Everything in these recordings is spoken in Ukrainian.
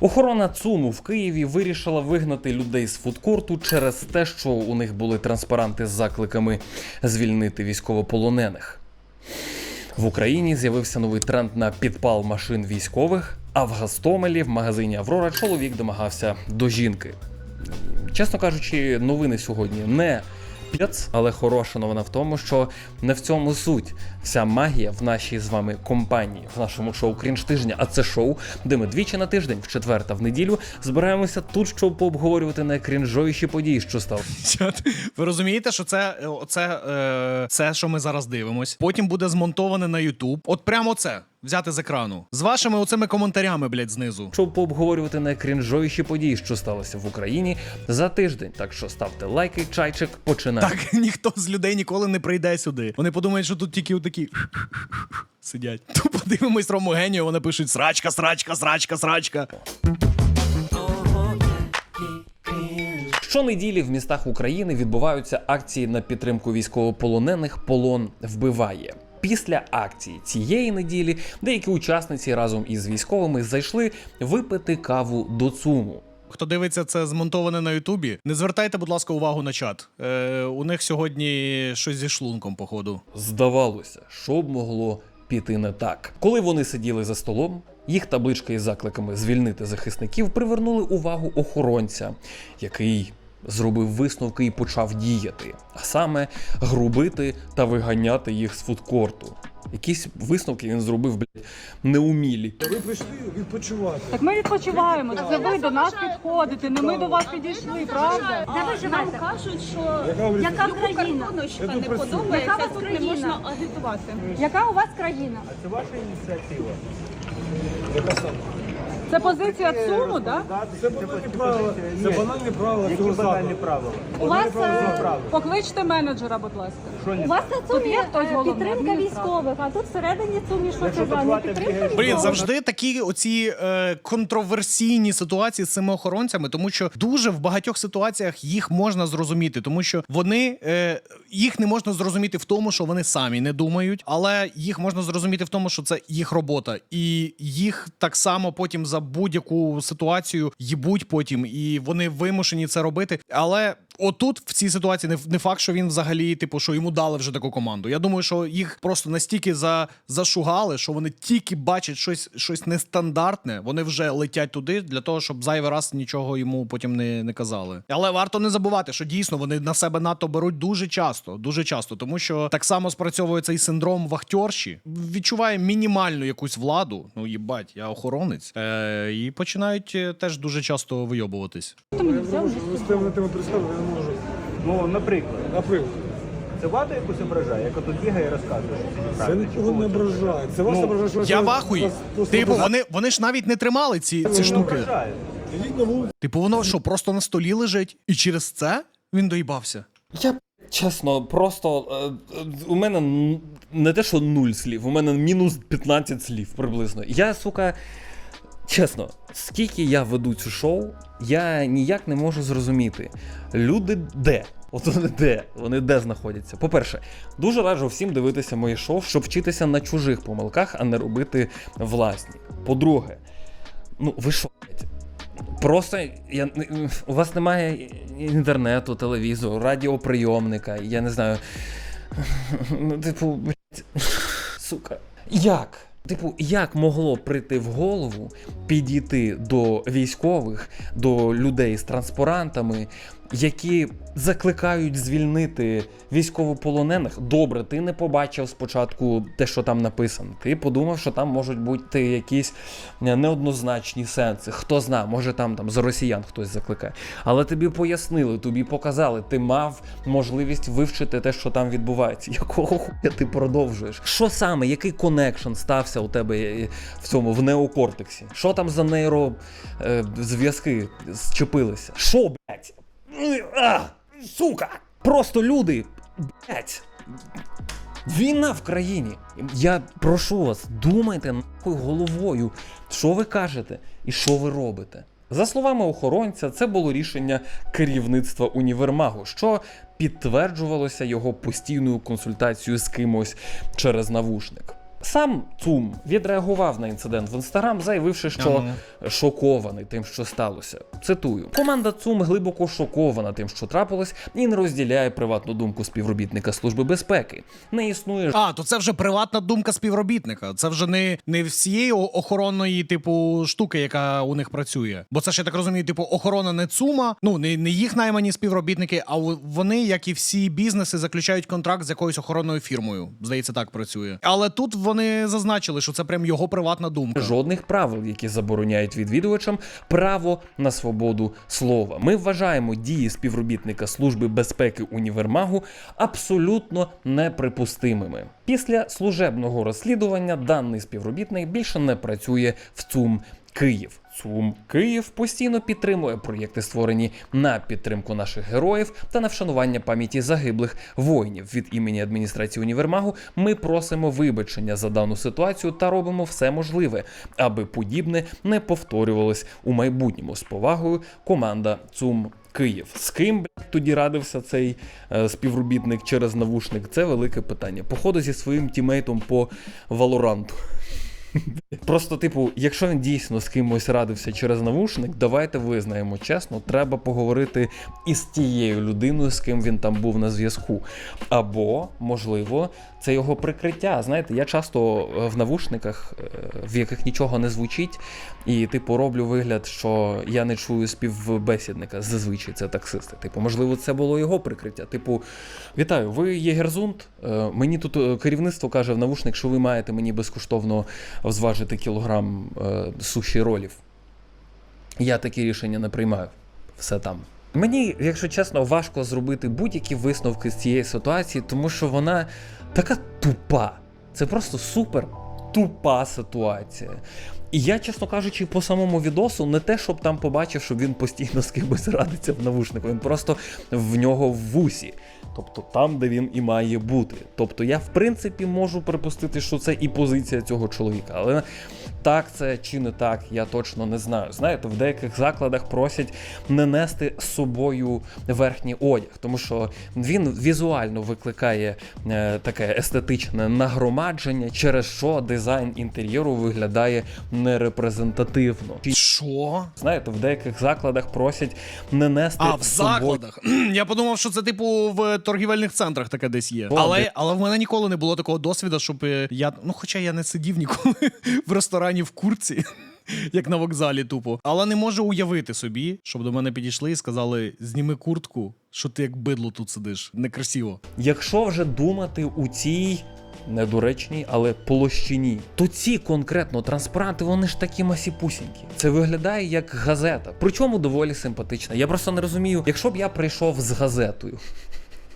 Охорона ЦУМу в Києві вирішила вигнати людей з фудкорту через те, що у них були транспаранти з закликами звільнити військовополонених. В Україні з'явився новий тренд на підпал машин військових, а в Гастомелі в магазині Аврора чоловік домагався до жінки. Чесно кажучи, новини сьогодні не п'яц, але хороша новина в тому, що не в цьому суть. Вся магія в нашій з вами компанії, в нашому шоу Крінж тижня. А це шоу, де ми двічі на тиждень, в четвер та в неділю, збираємося тут, щоб пообговорювати найкрінжовіші події, що. Чат. Ви розумієте, що це, це, е, це, що ми зараз дивимось. Потім буде змонтоване на YouTube. От прямо це взяти з екрану. З вашими оцими коментарями, блядь, знизу. Щоб пообговорювати найкрінжовіші події, що сталося в Україні за тиждень. Так що ставте лайки, чайчик, починаємо. Так ніхто з людей ніколи не прийде сюди. Вони подумають, що тут тільки отакі сидять. Тупо дивимось Рому Генію, вони пишуть срачка, срачка, срачка, срачка. Щонеділі в містах України відбуваються акції на підтримку військовополонених Полон вбиває. Після акції цієї неділі деякі учасниці разом із військовими зайшли випити каву до ЦУМу. Хто дивиться це змонтоване на Ютубі, не звертайте, будь ласка, увагу на чат. Е, у них сьогодні щось зі шлунком, походу. Здавалося, що б могло піти не так. Коли вони сиділи за столом, їх табличка із закликами звільнити захисників привернули увагу охоронця, який зробив висновки і почав діяти, а саме грубити та виганяти їх з фудкорту. Якісь висновки він зробив, блядь, неумілі. Ви прийшли відпочивати. Так ми відпочиваємо. Це ви до нас підходите, не ми до вас підійшли, правда? Де ви Нам кажуть, що Яка яка країна не подобається, Яка вас тут не можна агітувати. Яка у вас країна? Це ваша ініціатива. Яка саме? Це позиція ЦУМу, так? Це банальні правила. Це банальні правила Які цього банальні закладу. правила? У вас е, покличте менеджера, будь ласка. Що не У вас на Тут цумі є хтось е, головний підтримка адміністратор? військових, а тут всередині цумі що це за не підтримка бігаєш- Блін, завжди такі оці е, контроверсійні ситуації з цими охоронцями, тому що дуже в багатьох ситуаціях їх можна зрозуміти, тому що вони е, їх не можна зрозуміти в тому, що вони самі не думають, але їх можна зрозуміти в тому, що це їх робота, і їх так само потім за будь-яку ситуацію їбуть потім, і вони вимушені це робити. Але отут в цій ситуації не, не факт, що він взагалі, типу, що йому дали вже таку команду. Я думаю, що їх просто настільки за, зашугали, що вони тільки бачать щось, щось нестандартне, вони вже летять туди для того, щоб зайвий раз нічого йому потім не, не казали. Але варто не забувати, що дійсно вони на себе НАТО беруть дуже часто, дуже часто, тому що так само спрацьовує цей синдром вахтерші, відчуває мінімальну якусь владу. Ну їбать, я охоронець, е, і починають е, теж дуже часто вийобуватись. Я не можу вести тему представити, я не можу. Ну, наприклад, Наприклад, це владу якусь ображає, яка тут бігає і розказує, що це нікого не ображає. Це вас Ну, ображає, що Я ви в ахуї. вас просто Типу, вони, вони ж навіть не тримали ці, ці штуки. ображає. Ідіть на вулицю. Типу, воно що, просто на столі лежить, і через це він доїбався. Я чесно, просто е, е, у мене н- не те, що нуль слів, у мене мінус 15 слів приблизно. Я, сука, чесно, скільки я веду цю шоу, я ніяк не можу зрозуміти. Люди де? От вони де? Вони де знаходяться? По-перше, дуже раджу всім дивитися моє шоу, щоб вчитися на чужих помилках, а не робити власні. По-друге, ну ви що? Просто я, у вас немає інтернету, телевізору, радіоприйомника, я не знаю. Ну, типу, блядь, сука. Як? Типу, як могло прийти в голову підійти до військових, до людей з транспарантами, які закликають звільнити військовополонених? Добре, ти не побачив спочатку те, що там написано. Ти подумав, що там можуть бути якісь неоднозначні сенси. Хто зна, може там, там за росіян хтось закликає. Але тобі пояснили, тобі показали, ти мав можливість вивчити те, що там відбувається. Якого хуя ти продовжуєш? Що саме, який конекшн стався у тебе е, в цьому в неокортексі? Що там за нейро е, зчепилися? Що, блядь? Сука! Просто люди, блядь. Війна в країні. Я прошу вас, думайте нахуй головою, що ви кажете і що ви робите. За словами охоронця, це було рішення керівництва універмагу, що підтверджувалося його постійною консультацією з кимось через навушник. Сам ЦУМ відреагував на інцидент в інстаграм, заявивши, що шокований тим, що сталося. Цитую: команда ЦУМ глибоко шокована тим, що трапилось, і не розділяє приватну думку співробітника служби безпеки. Не існує А, то це вже приватна думка співробітника. Це вже не, не всієї охоронної, типу, штуки, яка у них працює. Бо це ж я так розумію, типу, охорона не ЦУМа, ну не, не їх наймані співробітники, а вони, як і всі бізнеси, заключають контракт з якоюсь охоронною фірмою. Здається, так працює. Але тут вони зазначили, що це прям його приватна думка. жодних правил, які забороняють відвідувачам право на свободу слова. Ми вважаємо дії співробітника служби безпеки універмагу абсолютно неприпустимими. Після служебного розслідування даний співробітник більше не працює в ЦУМ Київ. ЦУМ Київ постійно підтримує проєкти, створені на підтримку наших героїв та на вшанування пам'яті загиблих воїнів. Від імені адміністрації універмагу ми просимо вибачення за дану ситуацію та робимо все можливе, аби подібне не повторювалось у майбутньому. З повагою команда ЦУМ Київ. З ким блядь, тоді радився цей е, співробітник через навушник? Це велике питання. Походу зі своїм тімейтом по Валоранту. Просто, типу, якщо він дійсно з кимось радився через навушник, давайте визнаємо чесно, треба поговорити із тією людиною, з ким він там був на зв'язку. Або, можливо, це його прикриття. Знаєте, я часто е, в навушниках, е, в яких нічого не звучить, і, типу, роблю вигляд, що я не чую співбесідника. Зазвичай це таксисти. Типу, можливо, це було його прикриття. Типу, вітаю, ви є Герзунд. Е, Мені тут керівництво каже в навушник, що ви маєте мені безкоштовно зважити кілограм е, суші ролів. Я такі рішення не приймаю. Все там. Мені, якщо чесно, важко зробити будь-які висновки з цієї ситуації, тому що вона така тупа. Це просто супер тупа ситуація. І я, чесно кажучи, по самому відосу не те, щоб там побачив, що він постійно з кимось радиться в навушнику. Він просто в нього в вусі. Тобто там, де він і має бути. Тобто я, в принципі, можу припустити, що це і позиція цього чоловіка. Але так це чи не так, я точно не знаю. Знаєте, в деяких закладах просять не нести з собою верхній одяг, тому що він візуально викликає е, таке естетичне нагромадження, через що дизайн інтер'єру виглядає нерепрезентативно. Що? Знаєте, в деяких закладах просять не нести А, в закладах. Я подумав, що це типу в торгівельних центрах таке десь є. Але, але в мене ніколи не було такого досвіду, щоб е, я. Ну, хоча я не сидів ніколи в ресторані в курці. Як на вокзалі, тупо. Але не можу уявити собі, щоб до мене підійшли і сказали: зніми куртку, що ти як бидло тут сидиш. Некрасиво. Якщо вже думати у цій недоречній, але площині, то ці конкретно транспаранти, вони ж такі масіпусінькі. Це виглядає як газета. Причому доволі симпатична. Я просто не розумію, якщо б я прийшов з газетою.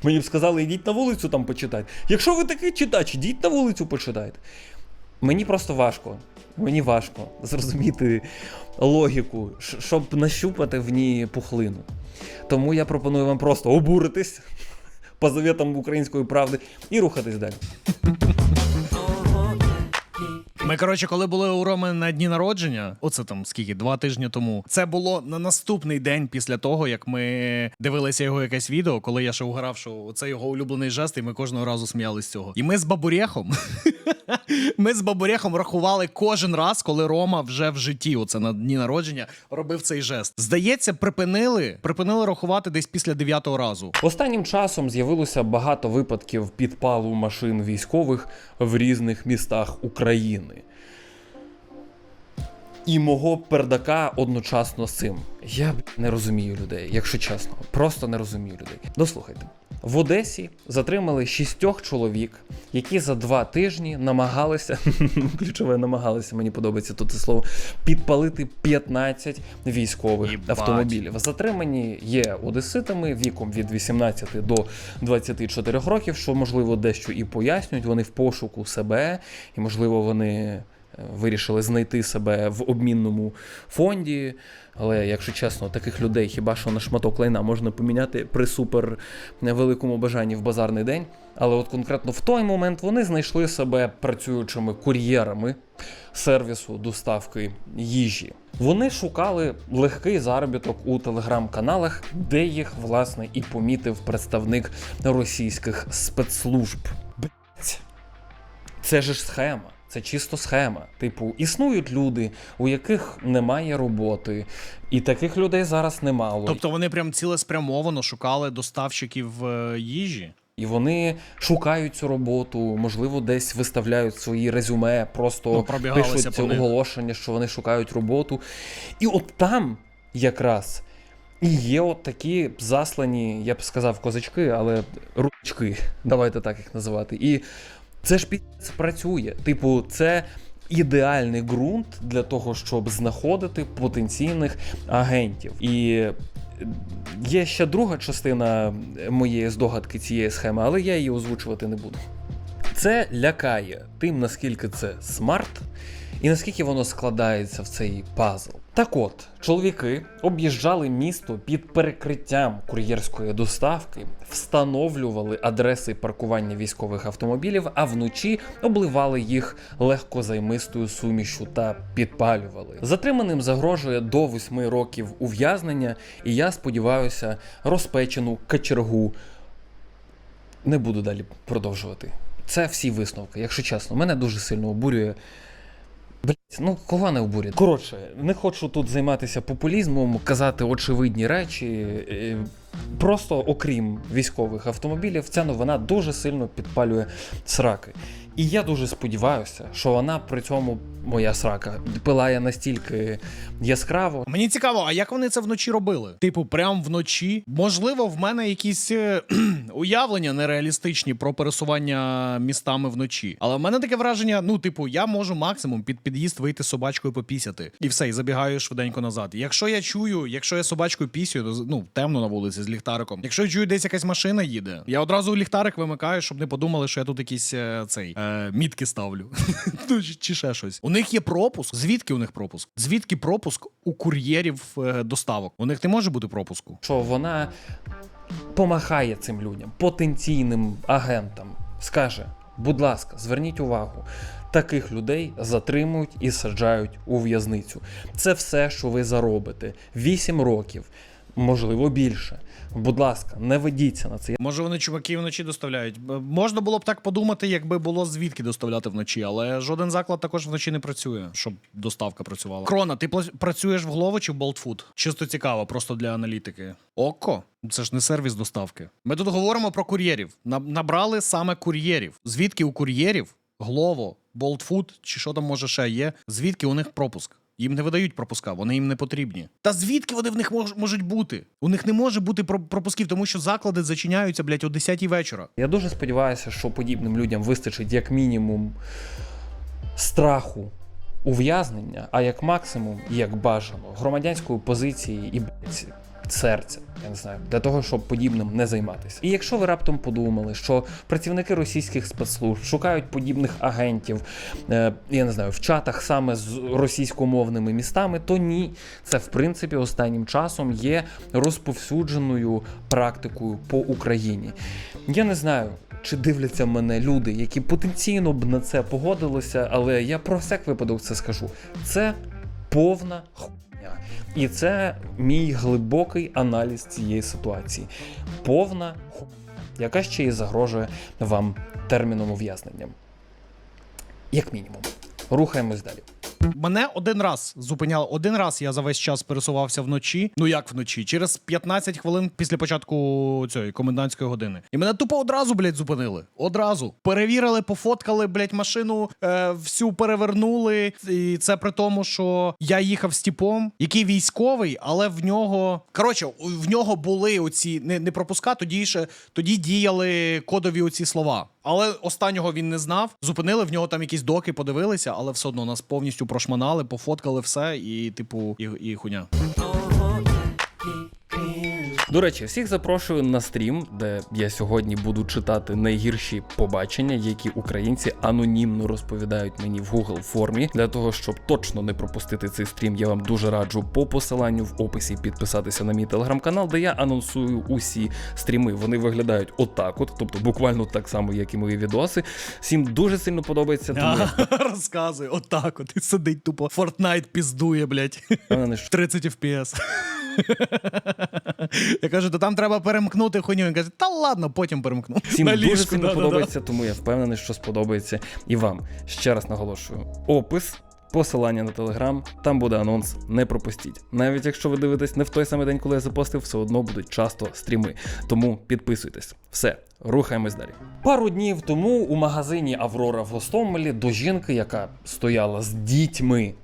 Мені б сказали, йдіть на вулицю там почитайте. Якщо ви такий читач, йдіть на вулицю почитайте. Мені просто важко. Мені важко зрозуміти логіку, щоб нащупати в ній пухлину. Тому я пропоную вам просто обуритись по заветам української правди і рухатись далі. Ми, коротше, коли були у Роми на дні народження, оце там скільки, два тижні тому. Це було на наступний день після того, як ми дивилися його якесь відео, коли я ще угорав, що це його улюблений жест, і ми кожного разу сміялися з цього. І ми з бабурєхом. Ми з бабурєхом рахували кожен раз, коли Рома вже в житті, оце на дні народження, робив цей жест. Здається, припинили, припинили рахувати десь після дев'ятого разу. Останнім часом з'явилося багато випадків підпалу машин військових в різних містах України. І мого пердака одночасно з цим. Я не розумію людей, якщо чесно. Просто не розумію людей. Дослухайте. В Одесі затримали шістьох чоловік, які за два тижні намагалися, ключове намагалися, мені подобається тут це слово, підпалити 15 військових Єбать. автомобілів. Затримані є одеситами віком від 18 до 24 років, що можливо дещо і пояснюють. Вони в пошуку себе, і можливо вони вирішили знайти себе в обмінному фонді. Але якщо чесно, таких людей хіба що на шматок лайна можна поміняти при супер великому бажанні в базарний день. Але от конкретно в той момент вони знайшли себе працюючими кур'єрами сервісу доставки їжі. Вони шукали легкий заробіток у телеграм-каналах, де їх власне і помітив представник російських спецслужб. Блять, це ж схема. Це чисто схема. Типу, існують люди, у яких немає роботи, і таких людей зараз немало. Тобто вони прям цілеспрямовано шукали доставщиків е, їжі. І вони шукають цю роботу, можливо, десь виставляють свої резюме, просто Ну, пишуть по оголошення, що вони шукають роботу. І от там якраз і є от такі заслані, я б сказав, козачки, але ручки, давайте так їх називати. І це ж працює. Типу, це. Ідеальний ґрунт для того, щоб знаходити потенційних агентів. І Є ще друга частина моєї здогадки цієї схеми, але я її озвучувати не буду. Це лякає тим, наскільки це смарт, і наскільки воно складається в цей пазл. Так от, чоловіки об'їжджали місто під перекриттям кур'єрської доставки, встановлювали адреси паркування військових автомобілів, а вночі обливали їх легкозаймистою сумішю та підпалювали. Затриманим загрожує до 8 років ув'язнення, і я сподіваюся, розпечену качергу не буду далі продовжувати. Це всі висновки, якщо чесно, мене дуже сильно обурює. Блять, ну кого не обурює? Коротше, не хочу тут займатися популізмом, казати очевидні речі. Е, Просто окрім військових автомобілів, ця новина дуже сильно підпалює сраки. І я дуже сподіваюся, що вона при цьому моя срака пилає настільки яскраво, Мені цікаво, а як вони це вночі робили? Типу, прям вночі? Можливо, в мене якісь е, уявлення нереалістичні про пересування містами вночі. Але в мене таке враження: ну, типу, я можу максимум під під'їзд вийти собачкою попісяти. І все, і забігаю швиденько назад. Якщо я чую, якщо я собачкою пісю, то ну темно на вулиці з ліхтариком. Якщо я чую, десь якась машина їде, я одразу ліхтарик вимикаю, щоб не подумали, що я тут якісь е, цей е, мітки ставлю. ну, чи- ще щось. У них є пропуск. Звідки у них пропуск? Звідки пропуск у кур'єрів е, доставок? У них не може бути пропуску. що вона помахає цим людям, потенційним агентам, скаже: будь ласка, зверніть увагу. Таких людей затримують і саджають у в'язницю. Це все, що ви заробите. 8 років, можливо, більше. Будь ласка, не ведіться на це. Може, вони чуваки вночі доставляють. Можна було б так подумати, якби було звідки доставляти вночі, але жоден заклад також вночі не працює, щоб доставка працювала. Крона, ти працюєш в Глово чи в Болтфуд? Чисто цікаво, просто для аналітики. Око, це ж не сервіс доставки. Ми тут говоримо про кур'єрів. На- Набрали саме кур'єрів. Звідки у кур'єрів Глово, Болтфуд чи що там може ще є? Звідки у них пропуск? Їм не видають пропуска, вони їм не потрібні. Та звідки вони в них мож- можуть бути? У них не може бути пропусків, тому що заклади зачиняються, блядь, о 10 вечора. Я дуже сподіваюся, що подібним людям вистачить як мінімум страху ув'язнення, а як максимум, як бажано, громадянської позиції і блядь, серця, я не знаю, для того, щоб подібним не займатися. І якщо ви раптом подумали, що працівники російських спецслужб шукають подібних агентів, е, я не знаю, в чатах саме з російськомовними містами, то ні, це в принципі останнім часом є розповсюдженою практикою по Україні. Я не знаю. Чи дивляться мене люди, які потенційно б на це погодилися, але я про всяк випадок це скажу. Це повна хуйня. І це мій глибокий аналіз цієї ситуації. Повна яка ще й загрожує вам терміном ув'язнення. Як мінімум. Рухаємось далі. Мене один раз зупиняли. Один раз я за весь час пересувався вночі. Ну як вночі? Через 15 хвилин після початку цієї комендантської години. І мене тупо одразу, блядь, зупинили. Одразу. Перевірили, пофоткали, блядь, машину, е, всю перевернули. І це при тому, що я їхав з тіпом, який військовий, але в нього. Коротше, в нього були оці не, не пропуска, тоді ще тоді діяли кодові оці слова. Але останнього він не знав. Зупинили в нього там якісь доки, подивилися, але все одно нас повністю прошманали, пофоткали все, і, типу, і, і хуйня. До речі, всіх запрошую на стрім, де я сьогодні буду читати найгірші побачення, які українці анонімно розповідають мені в Google формі. Для того, щоб точно не пропустити цей стрім, я вам дуже раджу по посиланню в описі підписатися на мій телеграм-канал, де я анонсую усі стріми. Вони виглядають отак, от, тобто буквально так само, як і мої відоси. Всім дуже сильно подобається. Тому Розказуй, отак от. І сидить тупо. Fortnite піздує, блядь. що 30 FPS. Я кажу, то там треба перемкнути хуйню. Він каже, та ладно, потім перемкну. Всім На дуже ліжку, сильно да-да-да. подобається, тому я впевнений, що сподобається і вам. Ще раз наголошую: опис. Посилання на телеграм, там буде анонс, не пропустіть. Навіть якщо ви дивитесь не в той самий день, коли я запостив, все одно будуть часто стріми. Тому підписуйтесь. Все, рухаємось далі. Пару днів тому у магазині Аврора в Гостомелі до жінки, яка стояла з дітьми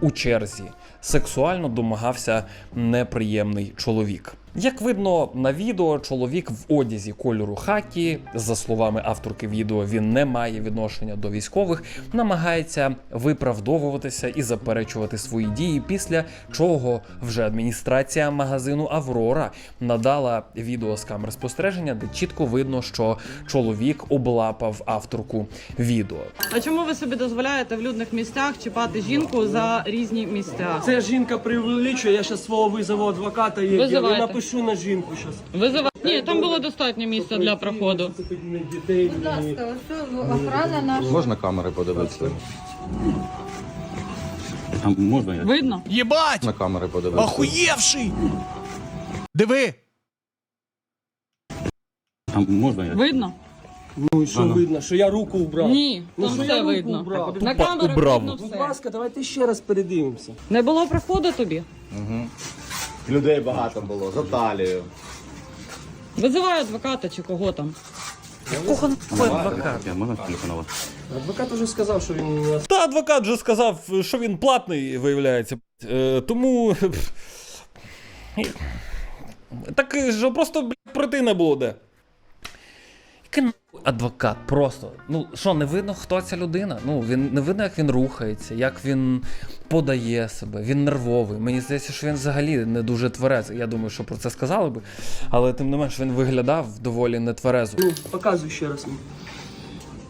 у черзі, сексуально домагався неприємний чоловік. Як видно на відео, чоловік в одязі кольору хакі, за словами авторки відео, він не має відношення до військових, намагається виправдовуватися і заперечувати свої дії, після чого вже адміністрація магазину Аврора надала відео з камер спостереження, де чітко видно, що чоловік облапав авторку відео. А чому ви собі дозволяєте в людних місцях чіпати жінку за різні місця? Це жінка преувеличує, я зараз свого визову адвоката є. Визивайте. Напишу на жінку зараз. Визивай. Ні, там було достатньо місця для проходу. Дітей. ні. охрана наша. Можна камери подивитися? А можна я Видно? Єбать! на камери подивитися? Охуєвший! Диви! А можна я? Видно? Ну і що видно, що я руку вбрав. Ні, Ну, там що все я руку видно. вбрав? На камеру Убрав. видно Будь все. ласка, давайте ще раз передивимося. Не було проходу тобі? Людей багато було, за талію. Визивай адвоката чи кого там. Я можна телефонувати? Адвокат уже сказав, що він Та адвокат вже сказав, що він платний, виявляється. Е, тому. Так що просто блядь, пройти не було де. Нахуй адвокат просто. Ну що, не видно, хто ця людина? Ну, він не видно, як він рухається, як він подає себе, він нервовий. Мені здається, що він взагалі не дуже тверезий. Я думаю, що про це сказали би. Але тим не менш він виглядав доволі нетверезо. ну, показуй ще раз.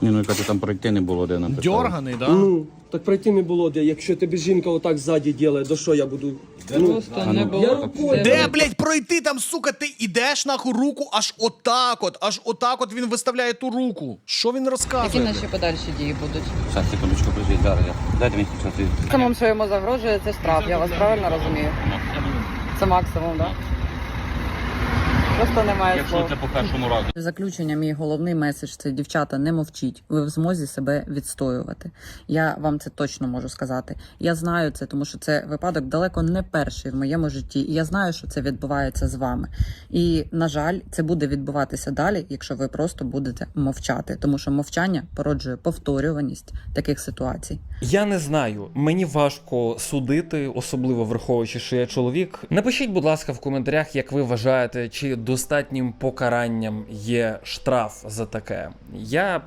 Ні, ну яка там пройти не було де написано. Дьорганий, да? Ну, так пройти не було де. Якщо тобі жінка отак ззаді ділає, до що я буду? Ну, Просто не я було. рукою. Де, блядь, пройти там, сука, ти ідеш нахуй руку аж отак от, аж отак от він виставляє ту руку. Що він розказує? Які наші подальші дії будуть? Зараз, секундочку, подождіть, зараз я. Дайте мені сказати. Максимум, що йому загрожує, це штраф. Я вас правильно розумію? Це максимум, так? Просто немає Якщо слов. це по першому разу. В Заключення, мій головний меседж це дівчата, не мовчіть. Ви в змозі себе відстоювати. Я вам це точно можу сказати. Я знаю це, тому що це випадок далеко не перший в моєму житті. І я знаю, що це відбувається з вами. І на жаль, це буде відбуватися далі, якщо ви просто будете мовчати, тому що мовчання породжує повторюваність таких ситуацій. Я не знаю, мені важко судити, особливо враховуючи, що я чоловік. Напишіть, будь ласка, в коментарях, як ви вважаєте, чи достатнім покаранням є штраф за таке. Я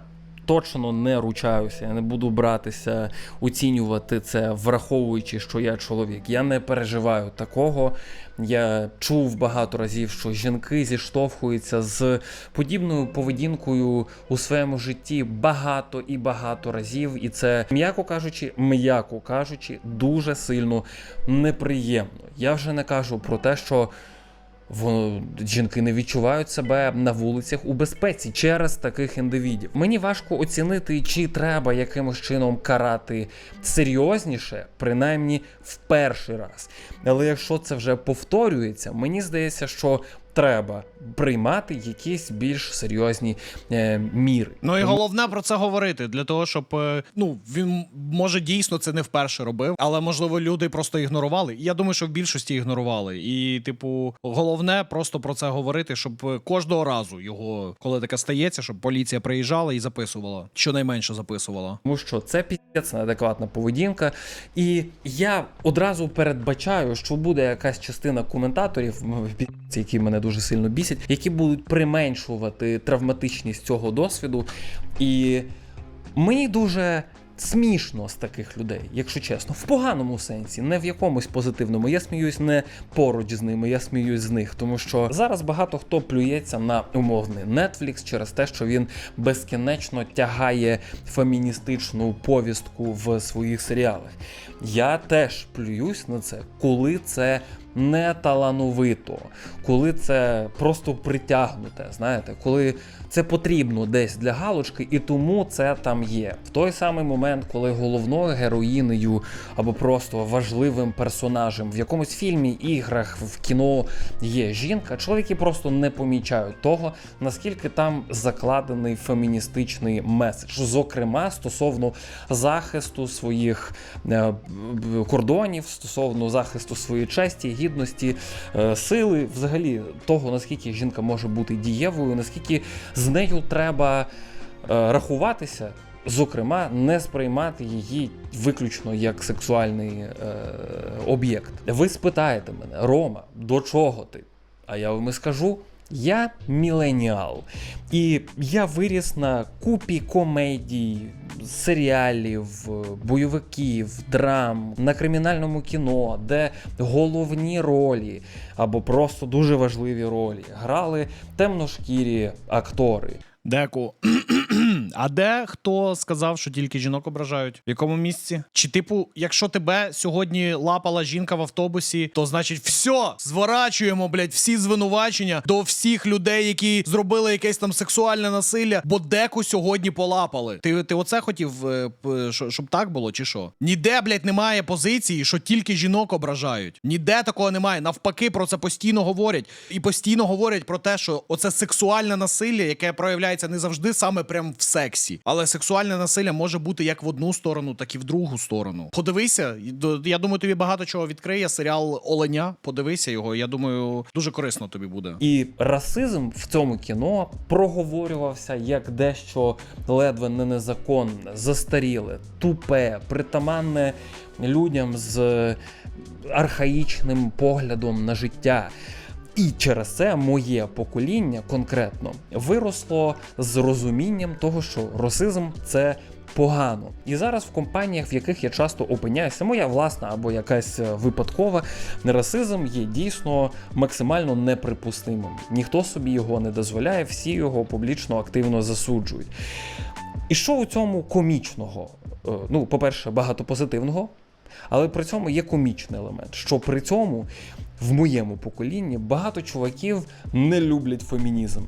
точно не ручаюся, я не буду братися, оцінювати це, враховуючи, що я чоловік. Я не переживаю такого. Я чув багато разів, що жінки зіштовхуються з подібною поведінкою у своєму житті багато і багато разів, і це, м'яко кажучи, м'яко кажучи, дуже сильно неприємно. Я вже не кажу про те, що. Во- жінки не відчувають себе на вулицях у безпеці через таких індивідів. Мені важко оцінити, чи треба якимось чином карати серйозніше, принаймні в перший раз. Але якщо це вже повторюється, мені здається, що треба приймати якісь більш серйозні е, міри. Ну і головне про це говорити для того, щоб е, ну він може дійсно це не вперше робив, але можливо люди просто ігнорували. Я думаю, що в більшості ігнорували. І, типу, головне просто про це говорити, щоб е, кожного разу його, коли таке стається, щоб поліція приїжджала і записувала, щонайменше записувала. Тому що це піздець неадекватна поведінка. І я одразу передбачаю, що буде якась частина коментаторів, піздець, які мене дуже сильно бісять, які будуть применшувати травматичність цього досвіду. І мені дуже. Смішно з таких людей, якщо чесно, в поганому сенсі, не в якомусь позитивному. Я сміюсь не поруч з ними, я сміюсь з них, тому що зараз багато хто плюється на умовний Netflix через те, що він безкінечно тягає феміністичну повістку в своїх серіалах. Я теж плююсь на це, коли це не талановито, коли це просто притягнуте, знаєте, коли це потрібно десь для галочки, і тому це там є. В той самий момент, коли головною героїнею або просто важливим персонажем в якомусь фільмі, іграх, в кіно є жінка, чоловіки просто не помічають того, наскільки там закладений феміністичний меседж, зокрема стосовно захисту своїх е, кордонів, стосовно захисту своєї честі, гідності, е, сили, взагалі того, наскільки жінка може бути дієвою, наскільки з нею треба е, рахуватися. Зокрема, не сприймати її виключно як сексуальний е, об'єкт. Ви спитаєте мене, Рома, до чого ти? А я вам і скажу: я міленіал. І я виріс на купі комедій, серіалів, бойовиків, драм, на кримінальному кіно, де головні ролі або просто дуже важливі ролі грали темношкірі актори. Деку. А де хто сказав, що тільки жінок ображають? В якому місці? Чи типу, якщо тебе сьогодні лапала жінка в автобусі, то значить все, зворачуємо, блядь, всі звинувачення до всіх людей, які зробили якесь там сексуальне насилля, бо деку сьогодні полапали. Ти, ти оце хотів, е, щоб так було, чи що? Ніде, блядь, немає позиції, що тільки жінок ображають. Ніде такого немає. Навпаки, про це постійно говорять. І постійно говорять про те, що оце сексуальне насилля, яке проявляється не завжди саме прям в сексі. Але сексуальне насилля може бути як в одну сторону, так і в другу сторону. Подивися, я думаю, тобі багато чого відкриє серіал Оленя. Подивися його. Я думаю, дуже корисно тобі буде. І расизм в цьому кіно проговорювався як дещо ледве не незаконне, застаріле, тупе, притаманне людям з архаїчним поглядом на життя. І через це моє покоління конкретно виросло з розумінням того, що расизм це погано. І зараз в компаніях, в яких я часто опиняюся, моя власна або якась е, випадкова, расизм є дійсно максимально неприпустимим. Ніхто собі його не дозволяє, всі його публічно активно засуджують. І що у цьому комічного? Е, Ну, по-перше, багато позитивного, але при цьому є комічний елемент, що при цьому в моєму поколінні багато чуваків не люблять фемінізм.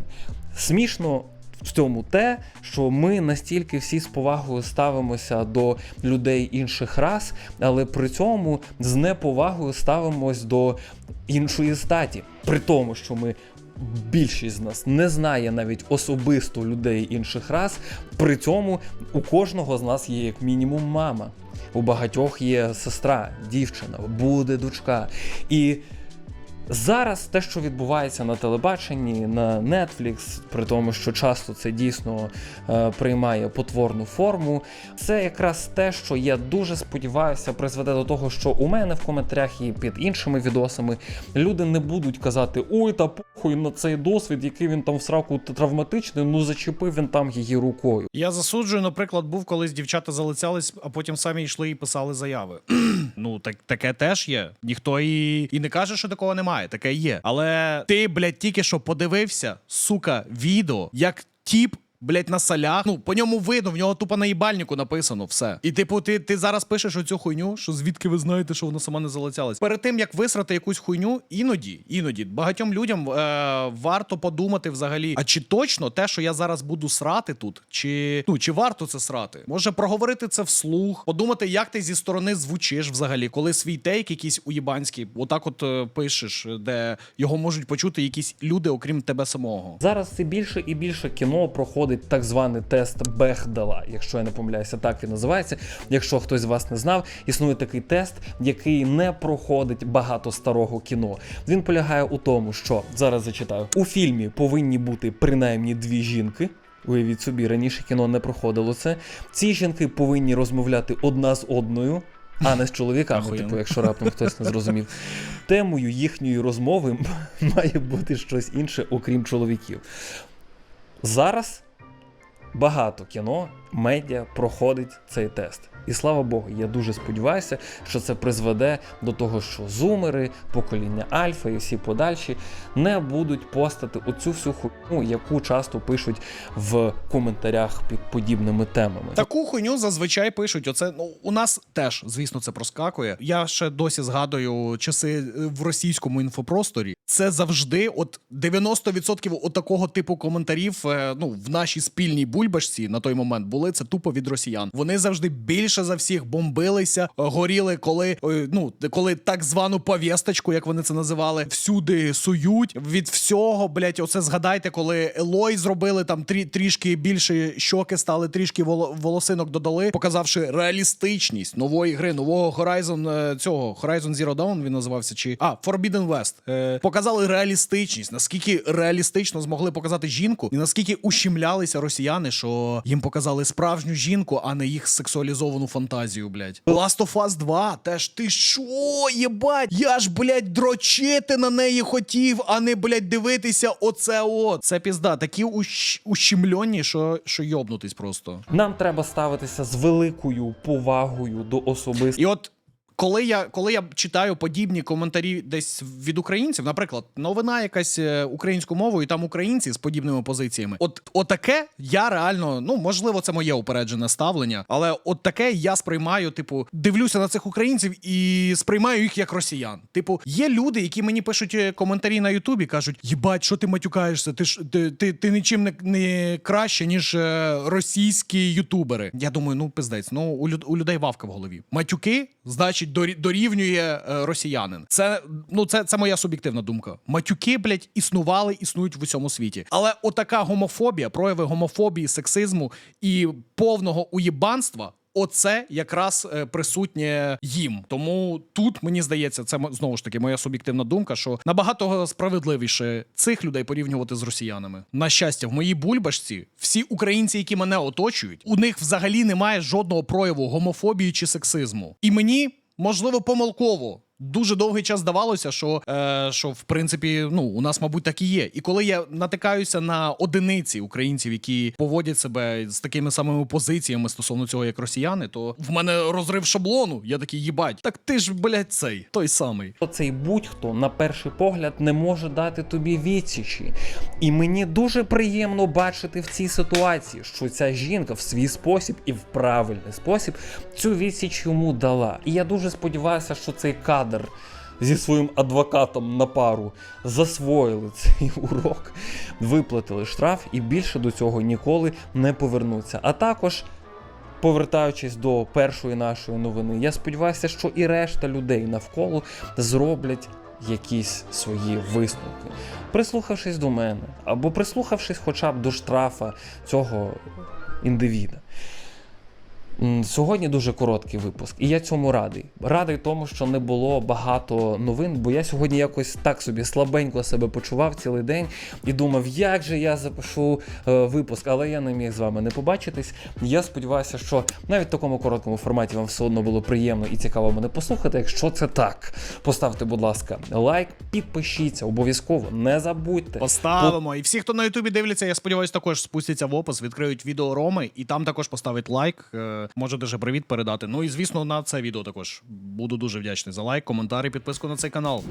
Смішно. В цьому те, що ми настільки всі з повагою ставимося до людей інших рас, але при цьому з неповагою ставимось до іншої статі. При тому, що ми більшість з нас не знає навіть особисто людей інших рас. При цьому у кожного з нас є як мінімум мама. У багатьох є сестра, дівчина, буде дочка. І Зараз те, що відбувається на телебаченні, на Netflix, при тому, що часто це дійсно е, приймає потворну форму, це якраз те, що я дуже сподіваюся, призведе до того, що у мене в коментарях і під іншими відосами люди не будуть казати: ой, та похуй на цей досвід, який він там в сраку травматичний, ну зачепив він там її рукою. Я засуджую, наприклад, був колись дівчата залицялись, а потім самі йшли і писали заяви. ну так таке теж є. Ніхто і, і не каже, що такого немає. Таке є. Але ти, блядь, тільки що подивився, сука, відео, як тіп. Блять, на салях. Ну, по ньому видно, в нього тупо на їбальнику написано все. І типу, ти, ти зараз пишеш оцю хуйню, що звідки ви знаєте, що вона сама не залицялась. Перед тим як висрати якусь хуйню, іноді, іноді багатьом людям е, варто подумати взагалі, а чи точно те, що я зараз буду срати тут, чи ну чи варто це срати? Може проговорити це вслух, подумати, як ти зі сторони звучиш взагалі, коли свій тейк якийсь уєбанський, отак от е, пишеш, де його можуть почути якісь люди, окрім тебе самого. Зараз все більше і більше кіно проходить так званий тест Бехдала, якщо я не помиляюся, так він називається. Якщо хтось з вас не знав, існує такий тест, який не проходить багато старого кіно. Він полягає у тому, що зараз зачитаю у фільмі повинні бути принаймні дві жінки. Уявіть собі, раніше кіно не проходило це. Ці жінки повинні розмовляти одна з одною. А не з чоловіками, типу, якщо раптом хтось не зрозумів. Темою їхньої розмови має бути щось інше, окрім чоловіків. Зараз багато кіно медіа проходить цей тест. І слава Богу, я дуже сподіваюся, що це призведе до того, що зумери, покоління Альфа і всі подальші не будуть постати оцю всю хуйню, яку часто пишуть в коментарях під подібними темами. Таку хуйню зазвичай пишуть. Оце ну у нас теж, звісно, це проскакує. Я ще досі згадую часи е, в російському інфопросторі. Це завжди, от 90% от такого типу коментарів. е, Ну в нашій спільній бульбашці на той момент були це тупо від росіян. Вони завжди більше за всіх бомбилися, е, горіли, коли е, ну коли так звану повісточку, як вони це називали, всюди сують від всього. Блять, оце згадайте, коли Елой зробили там трі, трішки більше щоки стали, трішки воло, волосинок додали, показавши реалістичність нової гри, нового Horizon е, цього Horizon Zero Dawn він називався чи а Forbidden West. Е, показали реалістичність, наскільки реалістично змогли показати жінку, і наскільки ущемлялися росіяни, що їм показали справжню жінку, а не їх сексуалізовану фантазію. Блять, Last of Us 2, теж ти що, єбать? Я ж блять дрочити на неї хотів, а не блять дивитися оце от. Це пізда. Такі ущ... ущемльонні, що, що йобнутись просто. Нам треба ставитися з великою повагою до особистості. І от коли я, коли я читаю подібні коментарі десь від українців, наприклад, новина якась е, українською мовою, і там українці з подібними позиціями. От отаке я реально, ну можливо, це моє упереджене ставлення, але от таке я сприймаю, типу, дивлюся на цих українців і сприймаю їх як росіян. Типу, є люди, які мені пишуть е, коментарі на Ютубі, кажуть: їбать, що ти матюкаєшся? Ти ж ти, ти, ти нічим не, не краще, ніж е, російські ютубери. Я думаю, ну пиздець, ну у, люд, у людей вавка в голові. Матюки, значить, дорі- дорівнює е, росіянин. Це ну це, це моя суб'єктивна думка. Матюки, блядь, існували, існують в усьому світі. Але отака гомофобія, прояви гомофобії, сексизму і повного уєбанства. Оце якраз е, присутнє їм. Тому тут мені здається, це знову ж таки моя суб'єктивна думка, що набагато справедливіше цих людей порівнювати з росіянами. На щастя, в моїй бульбашці всі українці, які мене оточують, у них взагалі немає жодного прояву гомофобії чи сексизму. І мені можливо помилково. Дуже довгий час здавалося, що, е, що в принципі, ну у нас, мабуть, так і є. І коли я натикаюся на одиниці українців, які поводять себе з такими самими позиціями стосовно цього, як росіяни, то в мене розрив шаблону. Я такий їбать. Так ти ж, блядь, цей той самий. Цей будь-хто на перший погляд не може дати тобі відсічі. І мені дуже приємно бачити в цій ситуації, що ця жінка в свій спосіб і в правильний спосіб цю відсіч йому дала. І я дуже сподіваюся, що цей кадр зі своїм адвокатом на пару засвоїли цей урок, виплатили штраф і більше до цього ніколи не повернуться. А також повертаючись до першої нашої новини, я сподіваюся, що і решта людей навколо зроблять якісь свої висновки, прислухавшись до мене, або прислухавшись хоча б до штрафа цього індивіда. Сьогодні дуже короткий випуск, і я цьому радий. Радий тому, що не було багато новин, бо я сьогодні якось так собі слабенько себе почував цілий день і думав, як же я запишу е, випуск, але я не міг з вами не побачитись. Я сподіваюся, що навіть в такому короткому форматі вам все одно було приємно і цікаво мене послухати. Якщо це так, поставте, будь ласка, лайк, підпишіться, обов'язково не забудьте. Поставимо. І всі, хто на Ютубі дивляться, я сподіваюся, також спустяться в опис, відкриють відео Роми, і там також поставить лайк. Може даже привіт передати. Ну і звісно, на це відео також буду дуже вдячний за лайк, коментар і підписку на цей канал.